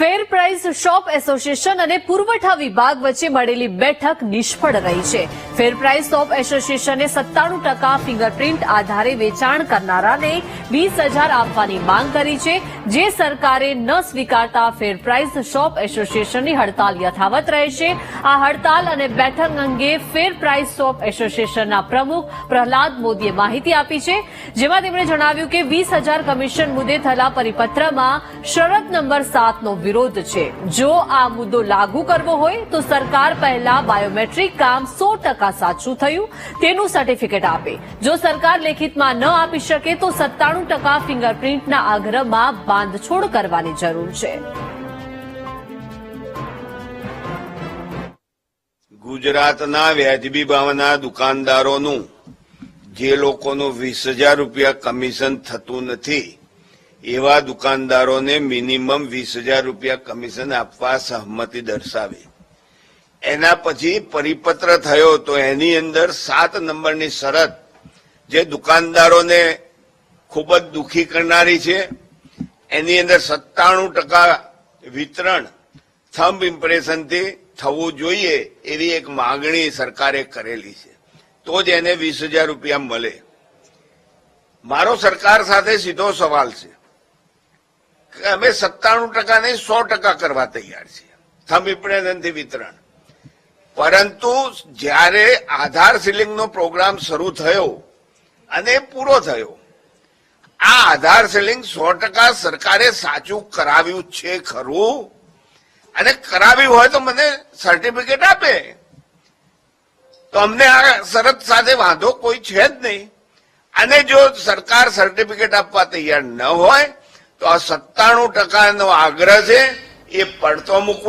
ફેર price shop association અને પુરવઠા વિભાગ વચ્ચે મળેલી બેઠક નિષ્ફળ રહી છે. ફેર પ્રાઇસ શોપ એસોસિએશને સત્તાણું ટકા ફિંગરપ્રિન્ટ આધારે વેચાણ કરનારાને વીસ હજાર આપવાની માંગ કરી છે, જે સરકારે ન સ્વીકારતા ફેર પ્રાઇસ શોપ એસોસિએશનની હડતાલ યથાવત રહેશે. આ હડતાલ અને બેઠક અંગે ફેર પ્રાઇસ શોપ એસોસિએશનના પ્રમુખ પ્રહલાદ મોદીએ માહિતી આપી છે, જેમાં તેમણે જણાવ્યું કે વીસ હજાર કમિશન મુદ્દે થયેલા પરિપત્રમાં શરત નંબર સાતનો વિરોધ છે. જો આ મુદ્દો લાગુ કરવો હોય, તો સરકાર પહેલા બાયોમેટ્રિક કામ સો ટકા સાચું થયું. તેનું સર્ટિફિકેટ આપે. જો સરકાર લેખિતમાં ન આપી શકે, તો સત્તાણું ટકા ફિંગરપ્રિન્ટના આગ્રહમાં બાંધછોડ કરવાની જરૂર છે. ગુજરાતના વ્યાજબી ભાવના દુકાનદારોનું જે લોકોનું વીસ હજાર રૂપિયા કમિશન થતું નથી એવા દુકાનદારોને મિનિમમ વીસ હજાર રૂપિયા કમિશન આપવા સહમતિ દર્શાવી. એના પછી પરિપત્ર થયો તો એની અંદર સાત નંબરની શરત જે દુકાનદારોને ખૂબ જ દુઃખી કરનારી છે. એની અંદર સત્તાણું ટકા વિતરણ થંબ ઇમ્પ્રેશનથી થવું જોઈએ એવી એક માગણી સરકારે કરેલી છે. તો જ એને વીસ હજાર રૂપિયા મળે. મારો સરકાર સાથે સીધો સવાલ છે. અમે સત્તાણું ટકા નહીં, સો ટકા કરવા તૈયાર છીએ. થંબ વિતરણ. પરંતુ જ્યારે આધાર સીલિંગનો પ્રોગ્રામ શરૂ થયો અને પૂરો થયો, આ આધાર સીલિંગ સો ટકા સરકારે સાચું કરાવ્યું છે ખરું? અને કરાવ્યું હોય તો મને સર્ટિફિકેટ આપે. તો અમને આ શરત સાથે વાંધો કોઈ છે જ નહીં. અને જો સરકાર સર્ટિફિકેટ આપવા તૈયાર ન હોય તો આ સત્તાણું ટકાનો આગ્રહ છે એ પડતો મૂકવો.